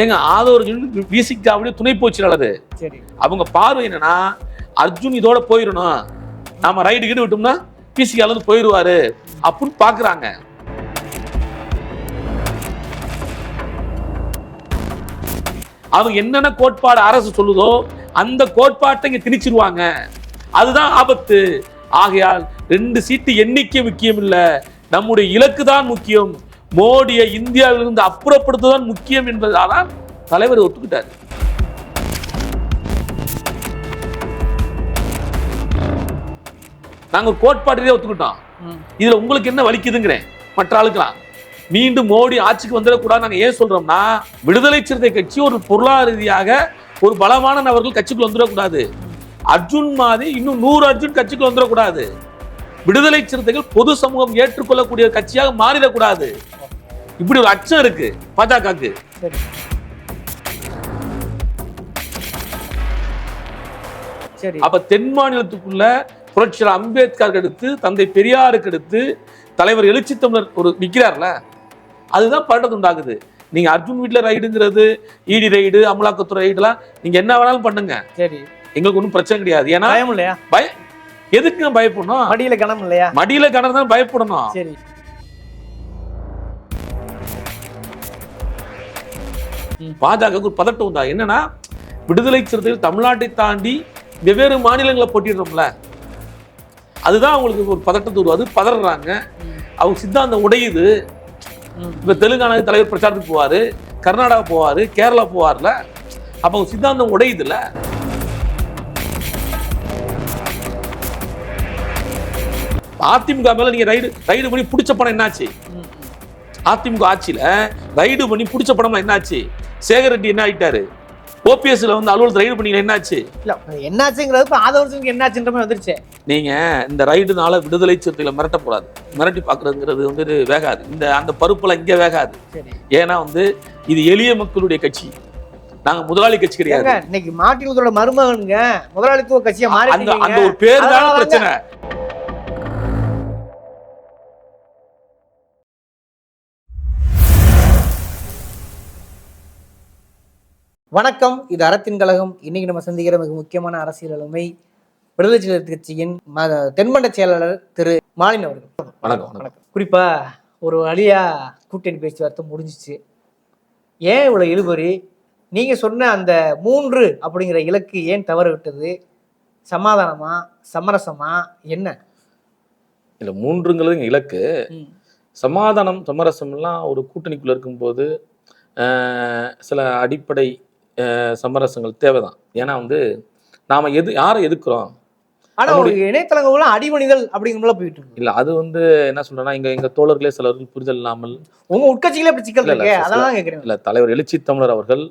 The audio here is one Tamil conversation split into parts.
ஏங்க ஆதவ அர்ஜுன் விசிகாவுடைய துணை போச்சியாளர். சரி. அவங்க பார்வை என்னன்னா அர்ஜுன் இதோட போயிடணும். நாம ரைடு கீடு விட்டோம்னா பிசிகால போயிடுவாரு அப்படின்னு பாக்குறாங்க. அவங்க என்னென்ன கோட்பாடு அரசு சொல்லுதோ அந்த கோட்பாட்டை இங்க திணிச்சிருவாங்க. அதுதான் ஆபத்து. ஆகையால் ரெண்டு சீட்டு எண்ணிக்கை முக்கியம் இல்ல. நம்முடைய இலக்கு தான் முக்கியம். மோடியை இந்தியாவிலிருந்து அப்புறப்படுத்துதான் முக்கியம் என்பதால் தலைவர் ஒத்துக்கிட்டார். நாங்க கோட்பாட்டிலே ஒத்துக்கிட்டோம். ம். இதுல உங்களுக்கு என்ன வலிக்குதுங்கிறேன். மற்ற ஆளுக்கலாம் மீண்டும் மோடி ஆட்சிக்கு வந்துடக்கூடாது நாங்க ஏன் சொல்றோம்னா விடுதலை சிறுத்தை கட்சி ஒரு பொருளாதார ரீதியாக ஒரு பலமான நபர்கள் கட்சிக்குள் வந்துடக்கூடாது. அர்ஜுன் மாதிரி இன்னும் நூறு அர்ஜுன் கட்சிக்குள் வந்துடக்கூடாது. விடுதலை சிறுத்தைகள் பொது சமூகம் ஏற்றுக்கொள்ளக்கூடிய கட்சியாக மாறிடக்கூடாது. இப்படி ஒரு அச்சம் இருக்கு. சரி. அப்ப தென் மாநிலத்துக்குள்ள புரட்சியாளர் அம்பேத்கருக்கு அடுத்து தந்தை பெரியாருக்கு அடுத்து தலைவர் எழுச்சி தமிழர் ஒரு நிக்கிறார்ல அதுதான் பதட்டத்தை உண்டாகுது நீங்க அர்ஜுன் வீட்டுல ரைடுங்கிறது இடி ரைடு அமலாக்கத்துறை ரைடுலாம் நீங்க என்ன வேணாலும் பண்ணுங்க. சரி. எங்களுக்கு ஒன்றும் பிரச்சனை கிடையாது. ஏன்னா பயம் இல்லையா? பய எதுக்கு பயப்படணும்? மடியில கணம் இல்லையா? மடியில கிணறு தான் பயப்படணும். சரி. பாஜகவுக்கு ஒரு பதட்டம் உண்டா? என்னன்னா விடுதலை சிறுத்தைகள் தமிழ்நாட்டை தாண்டி வெவ்வேறு மாநிலங்களை போட்டிடுறோம்ல அதுதான் அவங்களுக்கு ஒரு பதட்டத்தை உருவாது பதறாங்க. அவங்க சித்தாந்தம் உடையுது. இப்ப தெலுங்கானா தலைவர் பிரச்சாரத்துக்கு போவாரு. கர்நாடகா போவாரு. கேரளா போவார்ல. அப்ப அவங்க சித்தாந்தம் உடையுதுல்ல அதிமுக மேல நீங்க ரைடு ரைடு பண்ணி பிடிச்ச படம் என்னாச்சு. அதிமுக ஆட்சியில ரைடு பண்ணி பிடிச்ச படம்லாம் என்னாச்சு? சேகர் ரெட்டி என்ன ஆயிட்டாரு? ஓபிஎஸ்ல வந்து அலுவலகத்தில் ரைடு பண்ணி என்னாச்சு? இல்ல என்னாச்சுங்கிறது இப்ப ஆதவர்சனுக்கு என்னாச்சுன்ற மாதிரி வந்துருச்சு. நீங்க இந்த ரைடுனால விடுதலை சிறுத்தைகளை மிரட்டக்கூடாது மிரட்டி பார்க்கறதுங்கிறது வந்து வேகாது. இந்த அந்த பருப்புலாம் இங்க வேகாது. ஏன்னா வந்து இது எளிய மக்களுடைய கட்சி. நாங்க முதலாளி கட்சி கிடையாது. இன்னைக்கு மார்ட்டின் லூதரோட மருமகனுங்க முதலாளித்துவ கட்சியா அந்த அந்த மாறி ஒரு பேர் தான் பிரச்சனை. வணக்கம். இது அறத்தின் கழகம். இன்னைக்கு நம்ம சந்திக்கிற மிக முக்கியமான அரசியல் ஆளுமை விடுதலை சிறுத்தை கட்சியின் ம- தென்மண்ட செயலாளர் திரு மாலின் அவர்கள். வணக்கம் வணக்கம். குறிப்பா ஒரு வழியா கூட்டணி பேச்சுவார்த்தை முடிஞ்சிச்சு. ஏன் இவ்வளவு இழுபறி? நீங்க சொன்ன அந்த மூன்று அப்படிங்கிற இலக்கு ஏன் தவற விட்டது சமாதானமா? சமரசமா? என்ன? இல்ல மூன்றுங்கிறது இங்க இலக்கு சமாதானம் சமரசம் எல்லாம் ஒரு கூட்டணிக்குள்ள இருக்கும்போது சில அடிப்படை சமரசங்கள் தேவைதான். ஏன்னா வந்து நாம எது யாரை எதுக்குறோம்? ஆனா ஒரு இணையதளங்கள்லாம் அடிமணிதல் அப்படிங்கிற போயிட்டு இல்ல அது வந்து என்ன சொல்றேன்னா இங்க எங்க தோழர்களே சிலர்கள் புரிதல் இல்லாமல் உங்க உட்கட்சிகளே இப்படி சிக்கல் இல்ல, அதெல்லாம் கேக்குறேன். இல்ல தலைவர் எழுச்சி தமிழர் அவர்கள்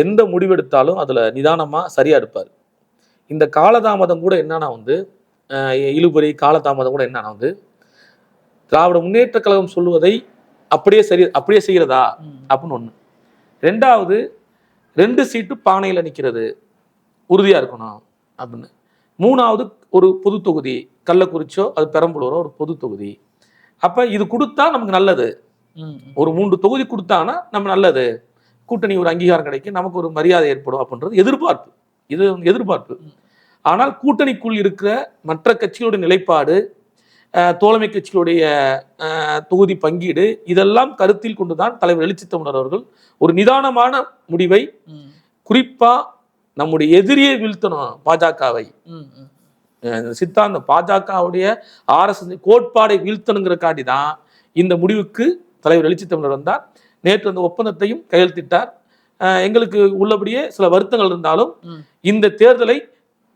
எந்த முடிவெடுத்தாலும் அதுல நிதானமா சரியா எடுப்பார் இந்த காலதாமதம் கூட என்னன்னா வந்து இழுபறி காலதாமதம் கூட என்னன்னா வந்து திராவிட முன்னேற்ற கழகம் சொல்லுவதை அப்படியே சரி அப்படியே செய்யறதா? அப்படின்னு ஒண்ணு. ரெண்டாவது ரெண்டு சீட்டு பானையில நிக்கிறது உறுதியா இருக்கணும் அப்படின்னு. மூணாவது ஒரு பொது தொகுதி கள்ளக்குறிச்சோ அது பெரம்பலூரோ ஒரு பொது தொகுதி. அப்ப இது கொடுத்தா நமக்கு நல்லது. ஒரு மூன்று தொகுதி கொடுத்தாங்கன்னா நம்ம நல்லது. கூட்டணி ஒரு அங்கீகாரம் கிடைக்கும் நமக்கு ஒரு மரியாதை ஏற்படும் அப்படின்றது எதிர்பார்ப்பு. இது எதிர்பார்ப்பு. ஆனால் கூட்டணிக்குள் இருக்கிற மற்ற கட்சிகளுடைய நிலைப்பாடு தோழமை கட்சிகளுடைய தொகுதி பங்கீடு இதெல்லாம் கருத்தில் கொண்டுதான் தலைவர் எழுச்சி தமிழர் அவர்கள் ஒரு நிதானமான முடிவை குறிப்பா நம்முடைய எதிரியை வீழ்த்தணும் பாஜகவை. சித்தாந்தம் பாஜகவுடைய ஆர்எஸ்எஸ் கோட்பாடை வீழ்த்தணுங்கிறக்காண்டி தான் இந்த முடிவுக்கு தலைவர் எழுச்சி தமிழர் வந்தார். நேற்று அந்த ஒப்பந்தத்தையும் கையெழுத்திட்டார். எங்களுக்கு உள்ளபடியே சில வருத்தங்கள் இருந்தாலும். இந்த தேர்தலை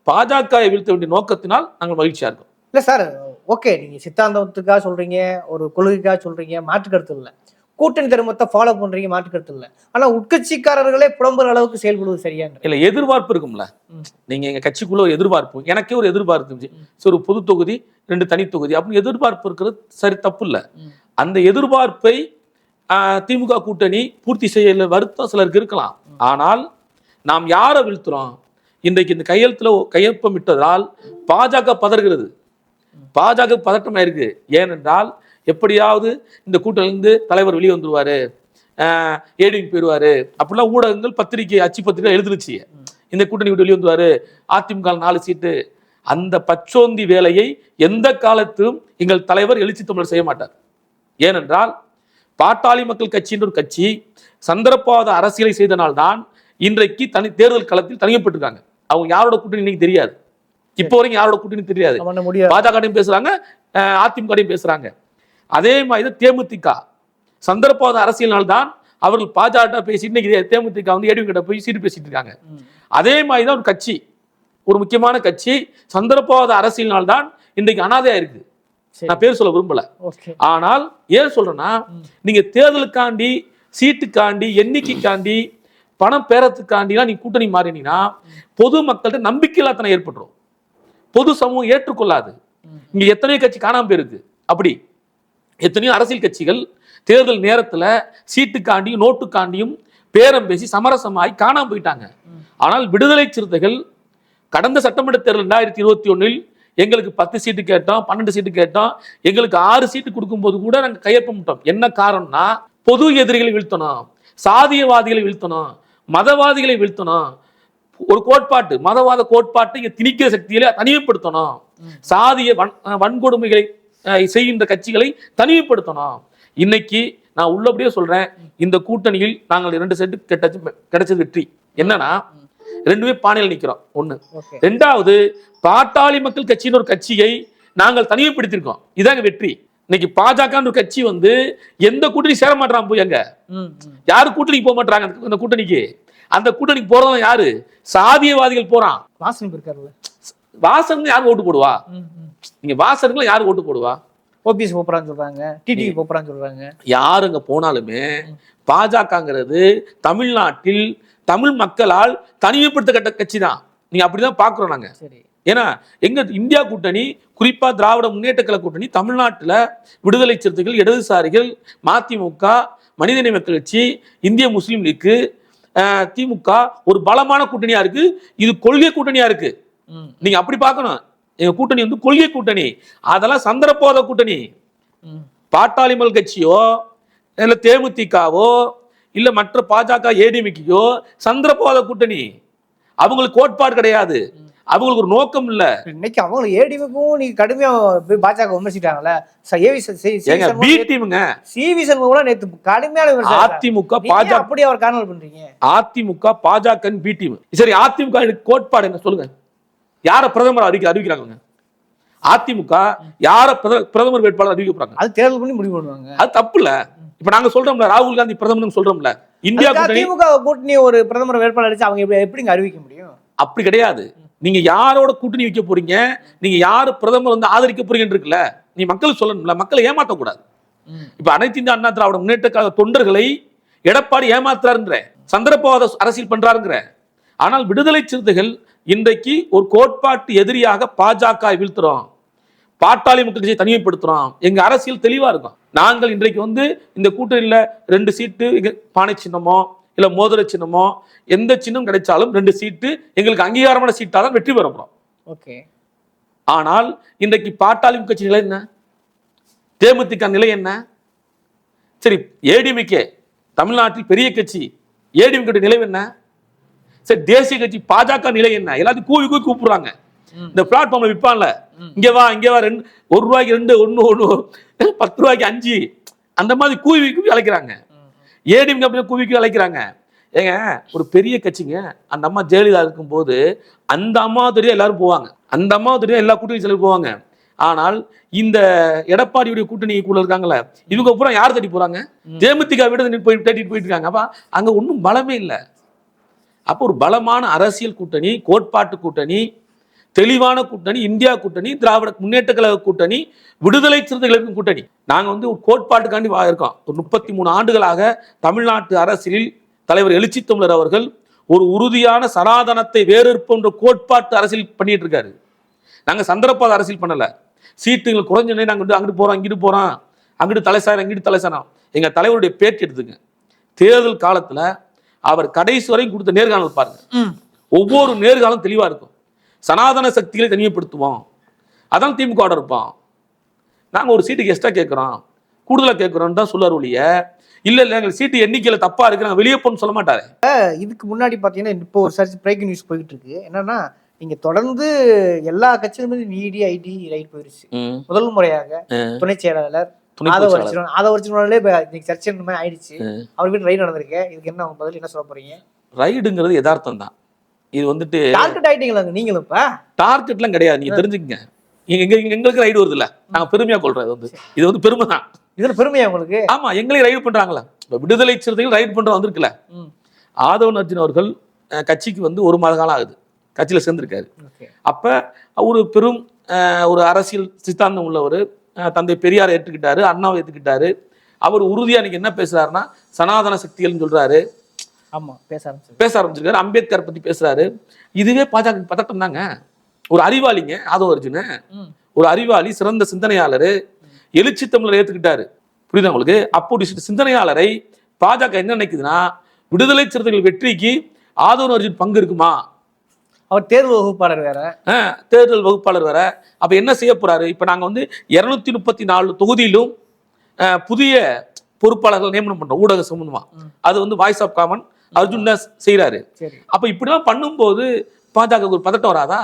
பாஜகவை வீழ்த்த வேண்டிய நோக்கத்தினால் நாங்கள் மகிழ்ச்சியா இருக்கோம். இல்ல சார் ஓகே நீங்க சித்தாந்தத்துக்காக சொல்றீங்க ஒரு கொள்கைக்காக சொல்றீங்க மாற்று கருத்து இல்ல. கூட்டணி தர்மத்தை ஃபாலோ பண்றீங்க மாற்று கருத்து இல்ல. ஆனா உட்கட்சிக்காரர்களே புலம்புற அளவுக்கு செயல்படுவது சரியான்ற இல்ல எதிர்பார்ப்பு இருக்கும்ல. ம். நீங்க எங்க கட்சிக்குள்ள எதிர்பார்ப்பு எனக்கே ஒரு எதிர்பார்ப்பு இருந்துச்சு. சரி ஒரு பொது தொகுதி ரெண்டு தனி தொகுதி அப்படின்னு எதிர்பார்ப்பு இருக்கிறது சரி தப்பு இல்ல. அந்த எதிர்பார்ப்பை திமுக கூட்டணி பூர்த்தி செய்யல வருத்தம் சிலருக்கு இருக்கலாம். ஆனால் நாம் யாரை வீழ்த்துறோம்? இன்றைக்கு இந்த கையெழுத்துல கையொப்பமிட்டதால் பாஜக பதறுகிறது. பாஜக பதட்டமா இருக்கு ஏனென்றால் எப்படியாவது இந்த கூட்டணியிலிருந்து தலைவர் வெளியே வந்துருவாரு. ஏடிங் போயிடுவாரு அப்படிலாம் ஊடகங்கள் பத்திரிகை அச்சு பத்திரிகை எழுதுனுச்சு இந்த கூட்டணி விட்டு வெளியே வந்துருவாரு. அதிமுக நாலு சீட்டு. அந்த பச்சோந்தி வேலையை எந்த காலத்திலும் எங்கள் தலைவர் எழுச்சி தமிழர் செய்ய மாட்டார். ஏனென்றால் பாட்டாளி மக்கள் கட்சின்ற ஒரு கட்சி சந்தர்ப்பவாத அரசியலை செய்தனால்தான் இன்றைக்கு தனி தேர்தல் களத்தில் தனியப்பட்டிருக்காங்க அவங்க யாரோட கூட்டணி இன்னைக்கு தெரியாது. இப்போ வரைக்கும் யாரோட கூட்டணி தெரியாது. பாஜகடையும் பேசுறாங்க அதிமுகடையும் பேசுறாங்க. அதே மாதிரி தான் தேமுதிக. சந்தர்ப்பாத அரசியல்னால் தான் அவர்கள் பாஜக பேசி இன்னைக்கு தேமுதிக வந்து ஏடிவி கிட்ட போய் சீட்டு பேசிட்டு இருக்காங்க. அதே மாதிரி தான் ஒரு கட்சி ஒரு முக்கியமான கட்சி சந்தர்ப்பாத அரசியல்னால் தான் இன்றைக்கு அனாதையா இருக்கு சரி. நான் பேர் சொல்ல விரும்பல. ஆனால் ஏன் சொல்றேன்னா. நீங்க தேர்தலுக்காண்டி சீட்டுக்காண்டி எண்ணிக்கைக்காண்டி பணம் பேரத்துக்காண்டிலாம் நீங்க கூட்டணி மாறினீங்கன்னா பொது மக்கள்கிட்ட நம்பிக்கை இல்லாதனை ஏற்பட்டுரும். பொது சமூகம் ஏற்றுக்கொள்ளாது. இங்க எத்தனையோ கட்சி காணாம போயிருக்கு. அப்படி. எத்தனையோ அரசியல் கட்சிகள் தேர்தல் நேரத்துல சீட்டுக்காண்டியும் நோட்டுக்காண்டியும் பேரம் பேசி சமரசமாய் காணாம போயிட்டாங்க. ஆனால் விடுதலை சிறுத்தைகள் கடந்த சட்டமன்ற தேர்தல் ரெண்டாயிரத்தி இருபத்தி ஒன்னில் எங்களுக்கு பத்து சீட்டு கேட்டோம் பன்னெண்டு சீட்டு கேட்டோம் எங்களுக்கு ஆறு சீட்டு கொடுக்கும்போது கூட நாங்கள் கையொப்பமிட்டோம் என்ன காரணம்னா பொது எதிரிகளை வீழ்த்தணும் சாதியவாதிகளை வீழ்த்தணும் மதவாதிகளை வீழ்த்தணும் ஒரு கோட்பாட்டு மதவாத கோட்பாட்டை இங்க திணிக்கிற சக்திகளை தனிமைப்படுத்தணும். சாதிய வன் வன்கொடுமைகளை செய்கின்ற கட்சிகளை தனிமைப்படுத்தணும். இன்னைக்கு நான் உள்ளபடியே சொல்றேன் இந்த கூட்டணியில் நாங்கள் இரண்டு செட்டு கிடைச்ச கிடைச்சது வெற்றி. என்னன்னா ரெண்டுமே பானையில் நிக்கிறோம். ஒண்ணு. ஓகே. ரெண்டாவது பாட்டாளி மக்கள் கட்சின்னு ஒரு கட்சியை நாங்கள் தனிமைப்படுத்தியிருக்கோம். இதாங்க வெற்றி. இன்னைக்கு பாஜக ஒரு கட்சி வந்து எந்த கூட்டணி சேர மாட்டான் போய் ம். யாரு கூட்டணிக்கு போக மாட்டாங்க அந்த கூட்டணிக்கு? அந்த கூட்டணிக்கு போறவங்க யாரு? சாதியவாதிகள் போறான். வாசன் இருக்காருல்ல. வாசனுங்க யாரு ஓட்டு போடுவா? நீங்க வாசனுங்களை யாரு ஓட்டு போடுவா? ஓபிஎஸ் போறான்னு சொல்றாங்க டிடிவி போறான்னு சொல்றாங்க. யார் அங்க போனாலுமே பாஜகங்கிறது தமிழ்நாட்டில் தமிழ் மக்களால் தனிமைப்படுத்தப்பட்ட கட்சி தான் நீங்க அப்படிதான் பாக்குறோம் நாங்க. சரி. ஏன்னா எங்க இந்தியா கூட்டணி குறிப்பா திராவிட முன்னேற்ற கழக கூட்டணி தமிழ்நாட்டுல விடுதலை சிறுத்தைகள் இடதுசாரிகள் மதிமுக மனிதநேய மக்கள் கட்சி இந்திய முஸ்லீம் லீக்கு திமுக ஒரு பலமான கூட்டணியா இருக்கு. இது கொள்கை கூட்டணியா இருக்கு. நீங்க அப்படி பார்க்கணும். எங்க கூட்டணி வந்து கொள்கை கூட்டணி. அதெல்லாம் சந்தர்ப்போத கூட்டணி. ம். பாட்டாளி மக்கள் கட்சியோ இல்ல தேமுதிகவோ இல்ல மற்ற பாஜக ஏடிஎம்கேயோ சந்தர்ப்பவாத கூட்டணி. அவங்களுக்கு கோட்பாடு கிடையாது. அவங்களுக்கு ஒரு நோக்கம் இல்ல. இன்னைக்கு அவங்க ஏடிவுக்கும் நீங்க கடுமையா பாஜக விமர்சிட்டாங்கல்ல பி டீமுங்க சிவி சண்முகம் கூட நேத்து கடுமையான அதிமுக பாஜக. அப்படி அவர் காரணம் பண்றீங்க? அதிமுக பாஜக பி டீம் சரி அதிமுக கோட்பாடு என்ன? சொல்லுங்க. யார பிரதமர் அறிவிக்க அறிவிக்கிறாங்க அதிமுக யார பிரத- பிரதமர் வேட்பாளர் அறிவிக்க போறாங்க? அது தேர்தல் பண்ணி முடிவு பண்ணுவாங்க. அது தப்பு இல்ல. இப்ப நாங்க சொல்றோம்ல ராகுல் காந்தி பிரதமர் சொல்றோம்ல. இந்தியா திமுக கூட்டணி ஒரு பிரதமர் வேட்பாளர் அடிச்சு அவங்க எப்படி எப்படிங்க அறிவிக்க முடியும்? அப்படி கிடையாது. நீங்க யாரோட கூட்டணி வைக்க போறீங்க? நீங்க யாரு பிரதமர் வந்து ஆதரிக்க போறீங்கன்னு இருக்குல்ல? நீ மக்களுக்கு சொல்லணும்ல. மக்களை ஏமாத்தக்கூடாது. இப்ப அனைத்து இந்திய அண்ணா திராவிட முன்னேற்ற தொண்டர்களை எடப்பாடி ஏமாத்துறாருங்கிற சந்தர்ப்பவாத அரசியல் பண்றாருங்கிற. ஆனால் விடுதலை சிறுத்தைகள் இன்றைக்கு ஒரு கோட்பாட்டு எதிரியாக பாஜக வீழ்த்துறோம். பாட்டாளி மக்கள் கட்சியை தனிமைப்படுத்துறோம். எங்க அரசியல் தெளிவா இருக்கும். நாங்கள் இன்றைக்கு வந்து இந்த கூட்டணியில ரெண்டு சீட்டு பானை சின்னமோ இல்ல மோதிர சின்னமோ எந்த சின்னம் கிடைச்சாலும் ரெண்டு சீட்டு எங்களுக்கு அங்கீகாரமான சீட்டா தான் வெற்றி பெற போறோம். ஓகே. ஆனால் இன்றைக்கு பாட்டாளி கட்சி நிலை என்ன? தேமுதிக நிலை என்ன? சரி ஏடிஎம்கே தமிழ்நாட்டில் பெரிய கட்சி ஏடிஎம்கே நிலை என்ன? சரி தேசிய கட்சி பாஜக நிலை என்ன? எல்லாத்தையும் கூவி கூவி கூப்பிடுறாங்க. இந்த பிளாட்ஃபார்ம்ல விற்பான்ல. இங்க வா இங்க வா ரெண்டு ஒரு ரூபாய்க்கு ரெண்டு ஒண்ணு ஒண்ணு பத்து ரூபாய்க்கு அஞ்சு அந்த மாதிரி கூவி கூவி அழைக்கிறாங்க. ஏடிஎம்கே அப்படியே கூவி கூவி அழைக்கிறாங்க. ஏங்க ஒரு பெரிய கட்சிங்க அந்த அம்மா ஜெயலலிதா இருக்கும்போது அந்த அம்மா தெரியும் எல்லாரும் போவாங்க. அந்த அம்மா தெரியும் எல்லா கூட்டணி சிலர் போவாங்க. ஆனால் இந்த எடப்பாடியுடைய கூட்டணிக்குள்ள இருக்காங்கல்ல இவங்க பூரா யார் தேடி போறாங்க. தேமுதிக விட போய் தேடிட்டு போயிட்டு இருக்காங்க. அப்ப அங்க ஒன்றும் பலமே இல்லை. அப்போ ஒரு பலமான அரசியல் கூட்டணி கோட்பாட்டு கூட்டணி தெளிவான கூட்டணி இந்தியா கூட்டணி திராவிட முன்னேற்ற கழக கூட்டணி விடுதலை சிறுத்தைகளுக்கும் கூட்டணி. நாங்க வந்து ஒரு கோட்பாட்டுக்காண்டி இருக்கோம். ஒரு முப்பத்தி மூணு ஆண்டுகளாக தமிழ்நாட்டு அரசியலில் தலைவர் எழுச்சி தமிழர் அவர்கள் ஒரு உறுதியான சனாதனத்தை வேறறுப்புன்ற கோட்பாட்டு அரசியல் பண்ணிட்டு இருக்காரு நாங்க சந்தர்ப்பாத அரசியல் பண்ணல. சீட்டுகள் குறைஞ்சனே நாங்க வந்து அங்கிட்டு போறோம் இங்கிட்டு போறோம். அங்கிட்டு தலைசாரம் இங்கிட்டு தலைசாரம் எங்க தலைவருடைய பேட்டி எடுத்துங்க. தேர்தல் காலத்துல அவர் கடைசி வரையும் கொடுத்த நேர்காணல் பாருங்க. ஒவ்வொரு நேர்காலம் தெளிவா இருக்கும். சனாதன சக்திகளை தனிமைப்படுத்துவோம் அதான் திமுக இருப்போம் நாங்க ஒரு சீட்டுக்கு எக்ஸ்ட்ரா கேட்குறோம் கூடுதலா கேட்கிறோம்னு தான் சொல்லுவார் ஒழிய இல்ல இல்ல எங்களுக்கு சீட்டு எண்ணிக்கையில தப்பா இருக்கு நாங்க வெளியே போன்னு சொல்ல மாட்டாரு. இதுக்கு முன்னாடி பார்த்தீங்கன்னா இப்போ ஒரு சர்ச் பிரேக்கிங் நியூஸ் போயிட்டு இருக்கு. என்னன்னா நீங்க தொடர்ந்து எல்லா கட்சியிலுமே நீடி ஐடி ரைட் போயிருச்சு. முதல் முறையாக துணை செயலாளர் துணை ஆதவ பொதுச் செயலாளர். அர்ச்சனன் ஆதவ அர்ச்சனாலே இன்னைக்கு சர்ச்சை ஆயிடுச்சு. அவர் வீட்டு ரைட் நடந்திருக்கு. இதுக்கு என்ன பதில் என்ன சொல்ல போறீங்க? ரைடுங்கிறது யதார்த்தம் தான். இது வந்துட்டு டார்கெட் ஆயிட்டீங்களாங்க நீங்களும் இப்ப? டார்கெட்லாம் கிடையாது. நீங்க தெரிஞ்சுக்கங்க. எங்க எங்க எங்க- எங்களுக்கு ரைடு வருது இல்ல நாங்க பெருமையா கொள்றது வந்து. இது வந்து பெருமை தான். இதுல பெருமையா உங்களுக்கு? ஆமா எங்களையும் ரைடு பண்றாங்களா? இப்ப விடுதலை சிறுத்தைகள் ரைடு பண்ற வந்திருக்குல்ல. ஆதவன் அர்ஜுன் அவர்கள் கட்சிக்கு வந்து ஒரு மாத காலம் ஆகுது. கட்சியில சேர்ந்திருக்காரு. அப்ப ஒரு பெரும் ஒரு அரசியல் சித்தாந்தம் உள்ளவர். தந்தை பெரியார் ஏற்றுக்கிட்டாரு அண்ணாவை ஏற்றுக்கிட்டாரு அவர் உறுதியா இன்னைக்கு என்ன பேசுறாருன்னா சனாதன சக்திகள்னு சொல்றாரு. ஆமா பேச ஆரம்பிச்சு பேச ஆரம்பிச்சிருக்காரு. அம்பேத்கர் பத்தி பேசுறாரு. இதுவே பாஜக பதட்டம் தாங்க ஒரு அறிவாளிங்க ஆதவ அர்ஜுன். ஒரு அறிவாளி சிறந்த சிந்தனையாளர். எழுச்சி தமிழர் ஏத்துக்கிட்டாரு. புரியுதா உங்களுக்கு? அப்படி சிந்தனையாளரை பாஜக என்ன நினைக்குதுன்னா விடுதலை சிறுத்தைகள் வெற்றிக்கு ஆதவ அர்ஜுன் பங்கு இருக்குமா? அவர் தேர்வு வகுப்பாளர் வேற. தேர்தல் வகுப்பாளர் வேற. அப்ப என்ன செய்ய போறாரு? இப்ப நாங்க வந்து இருநூத்தி முப்பத்தி நாலு தொகுதியிலும் புதிய பொறுப்பாளர்கள் நியமனம் பண்றோம் ஊடக சம்பந்தமா. அது வந்து வாய்ஸ் ஆஃப் காமன் அர்ஜுன் தான் செய்யறாரு அப்ப இப்படிலாம் பண்ணும்போது பாஜக ஒரு பதட்டம் வராதா?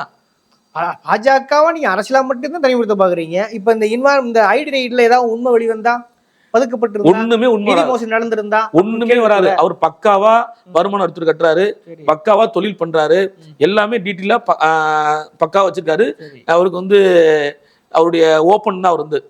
பாஜகவை நீங்க அரசியலா மட்டும்தான் தனிப்படுத்த பாக்குறீங்க. இப்ப இந்த இன்வார் இந்த ஐடி ரைட்ல ஏதாவது உண்மை வெளிவந்தா? பதுக்கப்பட்டிருந்தா? ஒண்ணுமே உண்மை நடந்திருந்தா? ஒண்ணுமே வராது. அவர் பக்காவா வருமானம் எடுத்துட்டு கட்டுறாரு. பக்காவா தொழில் பண்றாரு. எல்லாமே டீட்டெயிலா பக்கா வச்சிருக்காரு. சரி. அவருக்கு வந்து அவருடைய ஓப்பன் தான் அவர் வந்து.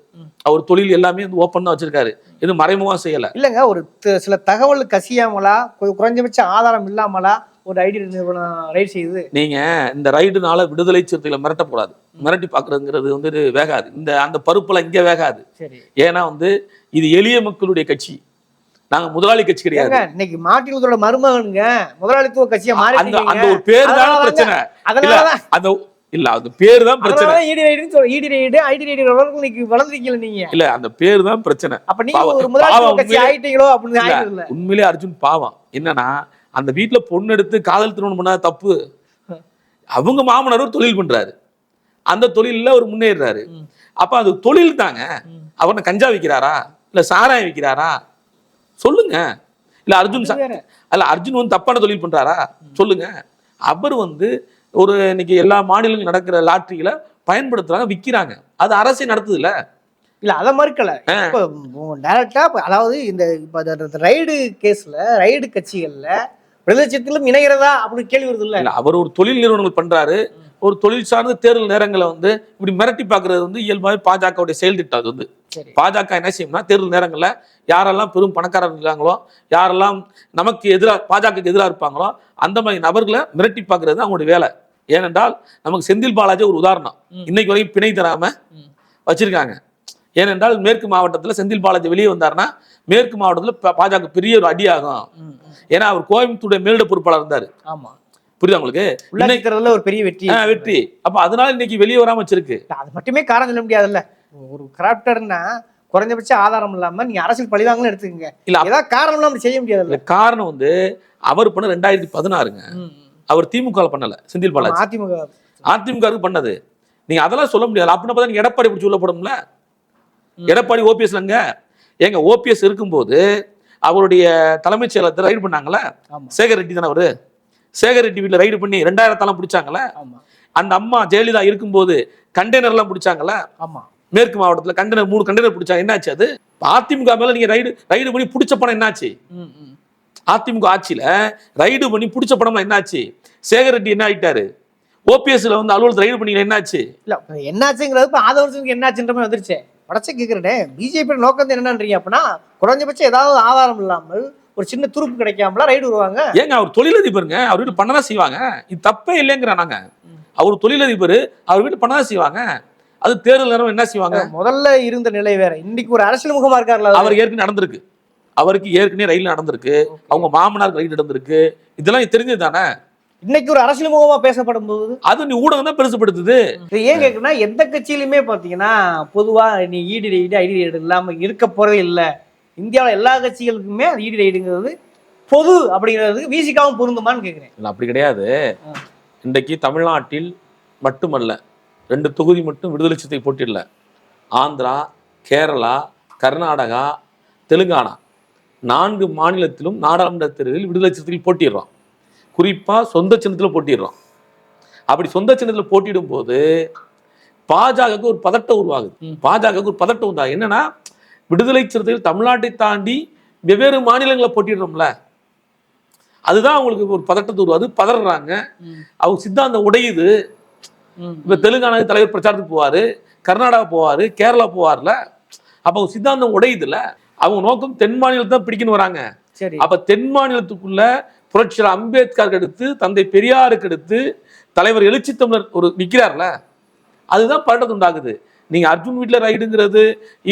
அவர் தொழில் எல்லாமே வந்து ஓப்பன் தான் வச்சிருக்காரு. இது மறைமுகமா செய்யல. இல்லங்க ஒரு சில தகவல் கசியாமலா குறைஞ்சபட்ச ஆதாரம் இல்லாமலா ஒரு ஐடி நிறுவனம் ரைட் செய்யுது நீங்க இந்த ரைடுனால விடுதலை சிறுத்தைகளை மிரட்டக்கூடாது. மிரட்டி பாக்குறதுங்கிறது வந்து வேகாது. இந்த அந்த பருப்புல இங்க வேகாது. சரி. ஏன்னா வந்து இது எளிய மக்களுடைய கட்சி. நாங்க முதலாளி கட்சி கிடையாது. இன்னைக்கு மார்ட்டின் லூதரோட மருமகனுங்க முதலாளித்துவ கட்சியா அந்த அந்த ஒரு பேர் தான் பிரச்சனை. அதனாலதான். அந்த இல்ல அந்த பேர் தான் பிரச்சனை இடி ரைடுன்னு சொல்ல இடி ரைடு ஐடி ரைடு இன்னைக்கு வளர்ந்துருக்கீங்க நீங்க? இல்ல அந்த பேர் தான் பிரச்சனை. அப்ப நீங்க. ஒரு பாவம் கட்சி ஆயிட்டீங்களோ அப்படின்னு உண்மையிலே அர்ஜுன் பாவம். என்னன்னா அந்த வீட்ல பொண்ணு எடுத்து காதல் திருமணம் பண்ணாத தப்பு. அவங்க மாமனார் ஒரு தொழில் பண்றாரு. அந்த தொழில்ல அவர் முன்னேறாரு. அப்ப அது தொழில் தாங்க. என்ன கஞ்சா விக்கிறாரா? இல்ல சாராயம் விக்கிறாரா? சொல்லுங்க. இல்ல அர்ஜுன். அல்ல அர்ஜுன் வந்து தப்பான தொழில் பண்றாரா? சொல்லுங்க. அவர் வந்து ஒரு இன்னைக்கு எல்லா மாநிலங்களும் நடக்கிற லாட்டரிகளை பயன்படுத்துறாங்க விக்கிறாங்க. அது அரசே நடத்துது இல்ல இல்ல அத மறுக்கல. இப்ப டைரக்டா அதாவது இந்த இப்ப ரைடு கேஸ்ல ரைடு கட்சிகள்ல பிரதேசத்திலும் இணைகிறதா அப்படின்னு கேள்வி வருது இல்ல? அவர் ஒரு தொழில் நிறுவனங்கள் பண்றாரு. ஒரு தொழில் சார்ந்த தேர்தல் நேரங்களை வந்து இப்படி மிரட்டி பார்க்கிறது வந்து இயல்பாகவே பாஜகவுடைய செயல் திட்டம் அது வந்து. பாஜக என்ன செய்யும்னா தேர்தல் நேரங்கள்ல யாரெல்லாம் பெரும் பணக்காரர் இருக்காங்களோ யாரெல்லாம் நமக்கு எதிராக பாஜகவுக்கு எதிராக இருப்பாங்களோ அந்த மாதிரி நபர்களை மிரட்டி பார்க்கிறது அவங்களுடைய வேலை. ஏனென்றால் நமக்கு செந்தில் பாலாஜி ஒரு உதாரணம். இன்னைக்கு வரைக்கும் பிணை தராம. வச்சிருக்காங்க. ஏனென்றால் மேற்கு மாவட்டத்துல செந்தில் பாலாஜி வெளியே வந்தாருன்னா மேற்கு மாவட்டத்துல பாஜக பெரிய ஒரு அடியாகும். ஏன்னா அவர் கோயம்புத்தூருடைய மேலிட பொறுப்பாளர் இருந்தாரு. ஆமா. புரியுதா உங்களுக்கு? உள்ளாட்சி தேர்தல்ல ஒரு பெரிய வெற்றி. வெற்றி. அப்ப அதனால இன்னைக்கு வெளியே வராம வச்சிருக்கு. அது மட்டுமே காரணம் சொல்ல முடியாதுல்ல. ஒரு கராப்டர்னா குறைஞ்சபட்ச ஆதாரம் இல்லாம நீங்க அரசியல் பழிவாங்கன்னு எடுத்துக்கங்க. இல்ல, ஏதாவது காரணம் இல்லாம செய்ய இல்ல காரணம் வந்து அவர் பண்ண ரெண்டாயிரத்தி பதினாறுங்க. அவர் திமுக பண்ணல செந்தில் பாலாஜி. அதிமுக. அதிமுக பண்ணது. நீங்க அதெல்லாம் சொல்ல முடியாது. அப்படின்னு பார்த்தா எடப்பாடி பிடிச்சி உள்ள போடும்ல. எடப்பாடி ஓபிஎஸ்லங்க ஏங்க ஓபிஎஸ் இருக்கும்போது அவருடைய தலைமைச் செயலகத்தை ரைடு பண்ணாங்கல்ல? ஆமா. சேகர் ரெட்டி தானே அவரு? சேகர் ரெட்டி வீட்டுல ரைடு பண்ணி ரெண்டாயிரத்தெல்லாம் பிடிச்சாங்கல்ல? ஆமா. அந்த அம்மா ஜெயலலிதா இருக்கும்போது கண்டெய்னர் எல்லாம் பிடிச்சாங்கல்ல? ஆமா. மேற்கு மாவட்டத்துல கண்டெய்னர் மூணு கண்டெய்னர் பிடிச்சாங்க. என்னாச்சு அது? அதிமுக மேல நீங்க ரைடு ரைடு பண்ணி பிடிச்ச பணம் என்னாச்சு. அதிமுக ஆட்சியில ரைடு பண்ணி பிடிச்ச படம்லாம் என்னாச்சு? சேகர் ரெட்டி என்ன ஆயிட்டாரு? ஓபிஎஸ்ல வந்து அலுவலகத்தில் ரைடு பண்ணி என்னாச்சு? இல்ல என்னாச்சுங்கிறது இப்ப ஆதவர்சனுக்கு என்னாச்சுன்ற மாதிரி வந்துருச்சு. படச்ச கேக்குறேன். பிஜேபி நோக்கம் என்னன்றீங்க அப்படின்னா குறைஞ்சபட்சம் ஏதாவது ஆதாரம் இல்லாமல் ஒரு சின்ன துருப்பு கிடைக்காமலாம் ரைடு வருவாங்க. ஏங்க அவர் தொழிலதிபருங்க. அவர் வீட்டு பண்ணதான் செய்வாங்க. இது தப்பே இல்லைங்கிற நாங்க. அவர் தொழிலதிபர். அவர் வீட்டு பண்ணதான் செய்வாங்க. அது தேர்தல் நேரம் என்ன செய்வாங்க? முதல்ல இருந்த நிலை வேற. இன்னைக்கு ஒரு அரசியல் முகமா இருக்காருல்ல அவரு. ஏற்கனவே நடந்திருக்கு. அவருக்கு ஏற்கனவே ரயில் நடந்திருக்கு. அவங்க மாமனாருக்கு ரயில் நடந்திருக்கு. இதெல்லாம் தெரிஞ்சது தானே? இன்னைக்கு ஒரு அரசியல் முகமா பேசப்படும் போது. அது நீ ஊடகம் தான் பெருசுப்படுத்துது. ஏன் கேக்குறேன்னா எந்த கட்சியிலுமே பாத்தீங்கன்னா பொதுவா நீ ஈடி ரைடு ஐடி ரைடு இல்லாம இருக்க போறதே இல்லை. இந்தியாவுல எல்லா கட்சிகளுக்குமே அது ஈடி ரைடுங்கிறது பொது அப்படிங்கிறதுக்கு வீசிக்காவும் பொருந்துமான்னு கேக்குறேன். இல்ல அப்படி கிடையாது. இன்றைக்கு தமிழ்நாட்டில் மட்டுமல்ல ரெண்டு தொகுதி மட்டும் விடுதலை சிறுத்தை போட்டியிடல ஆந்திரா கேரளா கர்நாடகா தெலுங்கானா. நான்கு மாநிலத்திலும் நாடாளுமன்ற தேர்தலில் விடுதலை சிறுத்தைகள் போட்டிடுறோம் குறிப்பா சொந்த சின்னத்தில் போட்டிடுறோம் அப்படி சொந்த சின்னத்தில் போட்டியிடும் போது பாஜகவுக்கு ஒரு பதட்டம் உருவாகுது. பாஜகவுக்கு ஒரு பதட்டம் உண்டாகுது என்னன்னா விடுதலை சிறுத்தைகள் தமிழ்நாட்டை தாண்டி வெவ்வேறு மாநிலங்களில் போட்டிடுறோம்ல அதுதான் அவங்களுக்கு ஒரு பதட்டத்தை உருவாது பதறாங்க. அவங்க சித்தாந்தம் உடையுது. இப்ப தெலுங்கானா தலைவர் பிரச்சாரத்துக்கு போவாரு கர்நாடகா போவாரு கேரளா போவார்ல. அப்ப அவங்க சித்தாந்தம் உடையுதுல. அவங்க நோக்கம் தென் மாநிலத்தை தான் பிடிக்கணும் வராங்க. அப்ப தென் மாநிலத்துக்குள்ள புரட்சியர் அம்பேத்கருக்கு அடுத்து தந்தை பெரியாருக்கு அடுத்து தலைவர் எழுச்சி தமிழர் ஒரு நிக்கிறார்ல அதுதான் பதட்டத்தை உண்டாகுது. நீங்க அர்ஜுன் வீட்டுல ரைடுங்கிறது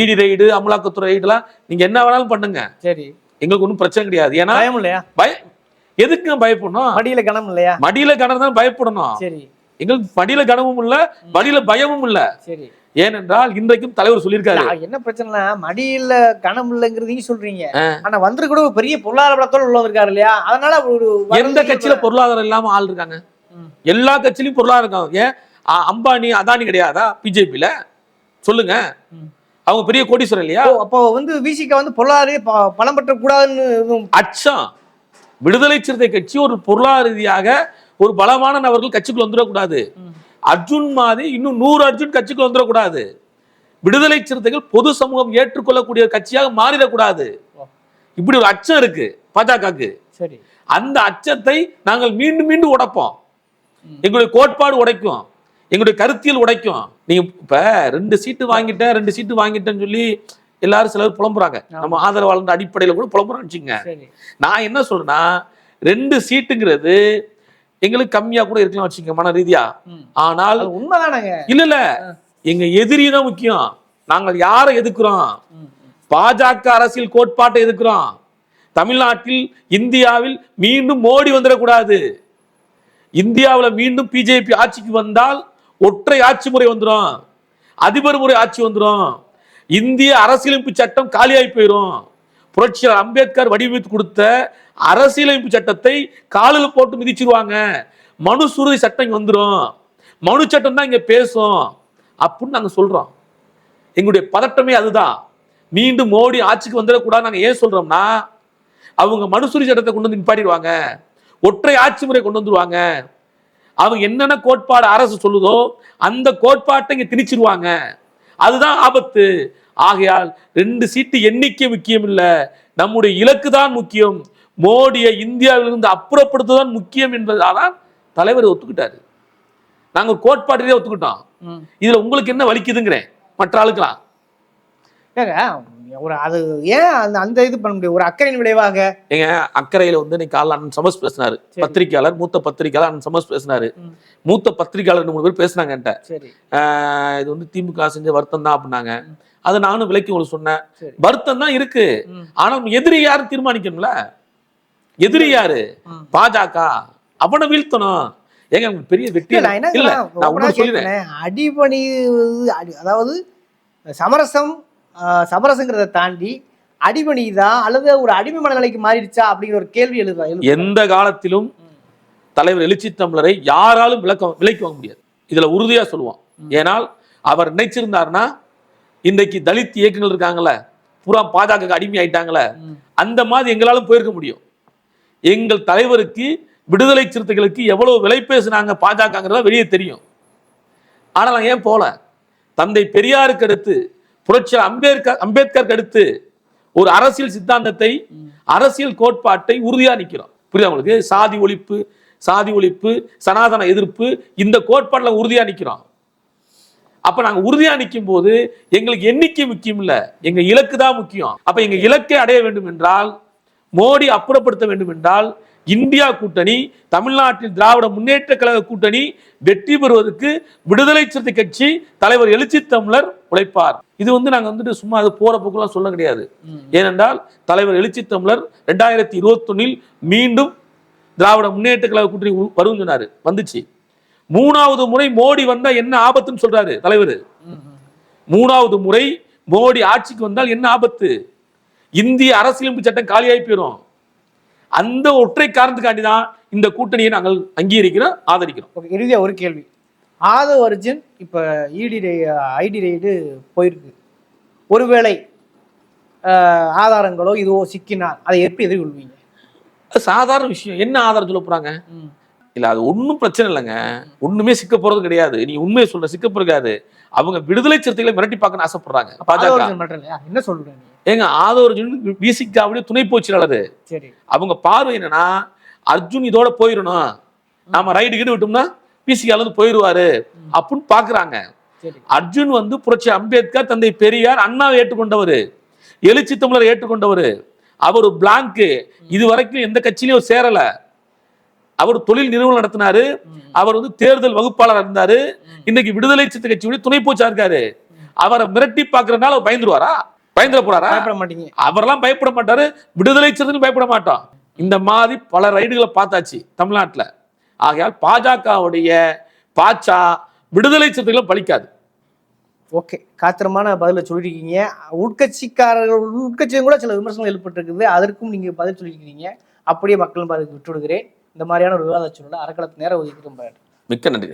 இடி ரைடு அமலாக்கத்துறை ரைடுலாம் நீங்க என்ன வேணாலும் பண்ணுங்க. சரி. எங்களுக்கு ஒன்றும் பிரச்சனை கிடையாது. ஏன்னா பயம் இல்லையா? பய எதுக்குங்க பயப்படணும்? மடியில கணம் இல்லையா? மடியில கணம் தான் பயப்படணும். சரி. எங்களுக்கு மடியில கனவும் இல்ல மடியில பயமும் இல்ல. சரி. ஏனென்றால் இன்றைக்கும் தலைவர் சொல்லியிருக்காரு. என்ன பிரச்சனைனா மடியில கணம் இல்லைங்கிறது நீங்க சொல்றீங்க ஆனா வந்திரு கூட ஒரு பெரிய பொருளாதார பலத்தோட உள்ளவர் இருக்காரு இல்லையா? அதனால ஒரு எந்த கட்சியில பொருளாதாரம் இல்லாம ஆள் இருக்காங்க. எல்லா கட்சியிலும் பொருளாதாரம் இருக்காங்க ஏன்? அம்பானி அதானி கிடையாதா? பிஜேபியில? சொல்லுங்க. அவங்க பெரிய கோடீஸ்வரர் இல்லையா? அப்போ வந்து விசிக வந்து பொருளாதார ப- பலம் பெற்ற கூடாதுன்னு அச்சம் விடுதலை சிறுத்தை கட்சி ஒரு பொருளாதார ரீதியாக ஒரு பலமான நபர்கள் கட்சிக்குள்ள வந்துடக்கூடாது. அர்ஜுன் மாதிரி இன்னும் நூறு அர்ஜுன் கட்சிக்குள்ள வந்துடக்கூடாது. விடுதலை சிறுத்தைகள் பொது சமூகம் ஏற்றுக்கொள்ளக்கூடிய கட்சியாக மாறிடக்கூடாது. இப்படி ஒரு அச்சம் இருக்கு பாஜகவுக்கு. சரி. அந்த அச்சத்தை நாங்கள் மீண்டும் மீண்டும் உடைப்போம். எங்களுடைய கோட்பாடு உடைக்கும். எங்களுடைய கருத்தியல் உடைக்கும். நீங்க இப்ப ரெண்டு சீட்டு வாங்கிட்டேன் ரெண்டு சீட்டு வாங்கிட்டேன்னு சொல்லி எல்லாரும் சிலர் புலம்புறாங்க. நம்ம ஆதரவாளர் அடிப்படையில கூட புலம்புறான்னு நான் என்ன சொல்றேன்னா ரெண்டு சீட்டுங்கிறது எங்களுக்கு கம்மியா கூட இருக்கலாம் வச்சுங்க மன ரீதியா. ஆனால் அது உண்மைதானங்க. இல்ல இல்ல. எங்க எதிரி தான் முக்கியம். நாங்கள் யாரை எதுக்குறோம். பாஜக அரசியல் கோட்பாட்டை எதுக்குறோம் தமிழ்நாட்டில் இந்தியாவில் மீண்டும் மோடி வந்துடக்கூடாது. இந்தியாவில் மீண்டும் பிஜேபி ஆட்சிக்கு வந்தால் ஒற்றை ஆட்சி முறை வந்துடும் அதிபர் முறை ஆட்சி வந்துடும் இந்திய அரசியலமைப்பு சட்டம் காலியாகி போயிடும் புரட்சியாளர் அம்பேத்கர் வடிவமைத்து கொடுத்த அரசியலமைப்பு சட்டத்தை காலில் போட்டு மிதிச்சிருவாங்க. மனு சுருதி சட்டம் இங்கே வந்துடும் மனு சட்டம் தான் இங்கே பேசும். அப்படின்னு நாங்கள் சொல்கிறோம் எங்களுடைய பதட்டமே அதுதான். மீண்டும் மோடி ஆட்சிக்கு வந்துடக்கூடாது நாங்கள் ஏன் சொல்கிறோம்னா அவங்க மனுசுரி சட்டத்தை கொண்டு வந்து நிப்பாட்டிடுவாங்க. ஒற்றை ஆட்சி முறை கொண்டு வந்துருவாங்க. அவங்க என்னென்ன கோட்பாடு அரசு சொல்லுதோ அந்த கோட்பாட்டை இங்கே திணிச்சிருவாங்க. அதுதான் ஆபத்து. ஆகையால் ரெண்டு சீட்டு எண்ணிக்கை முக்கியம் இல்ல நம்முடைய இலக்கு தான் முக்கியம். மோடியை இந்தியாவிலிருந்து அப்புறப்படுத்துதான் முக்கியம் என்பதாதான் தலைவர் ஒத்துக்கிட்டாரு. நாங்க ஒரு கோட்பாடு ரீதியா ஒத்துக்கிட்டோம். இதுல உங்களுக்கு என்ன வலிக்குதுங்கிறேன். மற்ற ஆளுக்கலாம் ஏங்க ஒரு அது ஏன் அந்த அந்த இது பண்ண முடியும் ஒரு அக்கறையின் விளைவாக. ஏங்க அக்கறையில வந்து இன்னைக்கு காலைல அண்ணன் சமஸ் பேசினாரு. சரி. பத்திரிக்கையாளர் மூத்த பத்திரிக்கையாளர் அண்ணன் சமஸ் பேசினாரு. மூத்த பத்திரிக்கையாளர் ரெண்டு மூணு பேர் பேசினாங்க இது வந்து திமுக செஞ்ச வருத்தம் தான் அப்படின்னாங்க. அதை நானும் விலைக்கு உங்களுக்கு சொன்னேன். வருத்தம் தான் இருக்கு. ம். ஆனால் எதிரி யாரு தீர்மானிக்கணும்ல? எதிரி யாரு. பாஜக. அவனை வீழ்த்தணும். ஏங்க பெரிய வெற்றி இல்ல, நான் என்ன இல்ல கேக்குறேன், நான் open ஆ ஒண்ணு சொல்லிடுறேன் கேக்குறேன். அடிபணிவது அடி- அதாவது சமரசம் சமரசங்கிறத தாண்டி அடிபணிதா அல்லது ஒரு அடிமை மனநிலைக்கு மாறிடுச்சா? அப்படிங்கிற ஒரு கேள்வி எழுதா எந்த காலத்திலும். தலைவர் எழுச்சி தமிழரை யாராலும் விளக்க விலைக்கு வாங்க முடியாது. இதுல உறுதியா சொல்லுவோம். ஏனால் அவர் நினைச்சிருந்தாருன்னா இன்றைக்கு தலித் இயக்கங்கள் இருக்காங்கல்ல பூரா பாஜக அடிமை ஆயிட்டாங்கல்ல ம். அந்த மாதிரி எங்களாலும் போயிருக்க முடியும். எங்கள் தலைவருக்கு விடுதலை சிறுத்தைகளுக்கு எவ்வளவு விலை பேசுனாங்க பாஜகங்கிறத வெளியே தெரியும். ஆனால் நான் ஏன் போல? தந்தை பெரியாருக்கு அடுத்து புரட்சியாளர் அம்பேத்கர் அம்பேத்கருக்கு அடுத்து ஒரு அரசியல் சித்தாந்தத்தை. அரசியல் கோட்பாட்டை உறுதியா நிக்கிறோம். புரியுதா உங்களுக்கு? சாதி ஒழிப்பு சாதி ஒழிப்பு சனாதன எதிர்ப்பு இந்த கோட்பாடுல உறுதியா நிக்கிறோம். அப்ப நாங்க உறுதியா நிற்கும் போது எங்களுக்கு எண்ணிக்கை முக்கியம் இல்ல. எங்க இலக்கு தான் முக்கியம். அப்ப எங்க இலக்கை அடைய வேண்டும் என்றால் மோடி அப்புறப்படுத்த வேண்டும் என்றால் இந்தியா கூட்டணி தமிழ்நாட்டில் திராவிட முன்னேற்ற கழக கூட்டணி வெற்றி பெறுவதற்கு விடுதலை சிறுத்தை கட்சி தலைவர் எழுச்சி தமிழர் உழைப்பார். இது வந்து நாங்க வந்துட்டு சும்மா அது போற போக்கெல்லாம் சொல்ல கிடையாது. ஏனென்றால் தலைவர் எழுச்சி தமிழர் ரெண்டாயிரத்தி இருபத்தொன்னில் மீண்டும் திராவிட முன்னேற்ற கழக கூட்டணி வரும்னு சொன்னாரு. வந்துச்சு. மூணாவது முறை மோடி வந்தா என்ன ஆபத்துன்னு சொல்றாரு தலைவர். மூணாவது முறை மோடி ஆட்சிக்கு வந்தால் என்ன ஆபத்து? இந்திய அரசியலமைப்பு சட்டம் காலியாகி போயிடும் அந்த ஒற்றை காரணத்துக்காண்டி தான் இந்த கூட்டணியை நாங்கள் அங்கீகரிக்கிறோம் ஆதரிக்கிறோம். ஓகே இறுதியா ஒரு கேள்வி. ஆதவ் அர்ஜுன் இப்ப இடி ஐடி ரைடு போயிருக்கு. ஒருவேளை ஆதாரங்களோ இதுவோ சிக்கினால் அதை எப்படி எதிர்கொள்வீங்க? சாதாரண விஷயம். என்ன ஆதாரம் சொல்ல போறாங்க? ம். இல்ல அது ஒண்ணும் பிரச்சனை இல்லைங்க. ஒண்ணுமே சிக்க போறது கிடையாது. நீ உண்மையை சொல்ற சிக்க போறாது அவங்க விடுதலை சிறுத்தைகளை மிரட்டி பார்க்கணும்னு ஆசைப்படுறாங்க. பாஜக. என்ன சொல்றேன் ஏங்க ஆதவ அர்ஜுன் பிசிகாவுடைய துணை போச்சியாளர் சரி. அவங்க பார்வை என்னன்னா அர்ஜுன் இதோட போயிடணும். நாம ரைடு கீடு விட்டோம்னா பிசிகால இருந்து போயிருவாரு அப்படின்னு பாக்குறாங்க அர்ஜுன் வந்து புரட்சி அம்பேத்கர் தந்தை பெரியார் அண்ணாவை ஏற்றுக்கொண்டவர். எழுச்சி தமிழரை ஏற்றுக்கொண்டவர். அவர் பிளாங்க் இது வரைக்கும் எந்த கட்சியிலும் அவர் சேரல. அவர் தொழில் நிறுவனம் நடத்தினாரு. அவர் வந்து தேர்தல் வகுப்பாளர் இருந்தாரு. இன்னைக்கு விடுதலை சித்த கட்சியுடைய துணை போச்சா இருக்காரு. அவரை மிரட்டி பாக்குறதுனால அவர் பயந்துருவாரா? பயந்துட போறாரா? பயப்பட மாட்டீங்க. அவரெல்லாம் பயப்பட மாட்டாரு. விடுதலை சிறுத்தையும் பயப்பட மாட்டோம். இந்த மாதிரி பல ரைடுகளை பார்த்தாச்சு தமிழ்நாட்டுல. ஆகையால் பாஜகவுடைய பாச்சா விடுதலை சிறுத்தைகளும் பலிக்காது. ஓகே. காத்திரமான பதில சொல்லியிருக்கீங்க. உட்கட்சிக்காரர்கள் உட்கட்சியும் கூட சில விமர்சனங்கள் ஏற்பட்டிருக்குது. அதற்கும் நீங்க பதில் சொல்லியிருக்கீங்க. அப்படியே மக்கள் பதில் விட்டு விடுகிறேன் இந்த மாதிரியான ஒரு விவாத சூழலை அறக்களத்து நேரம் ஒதுக்கி ரொம்ப மிக்க நன்றி.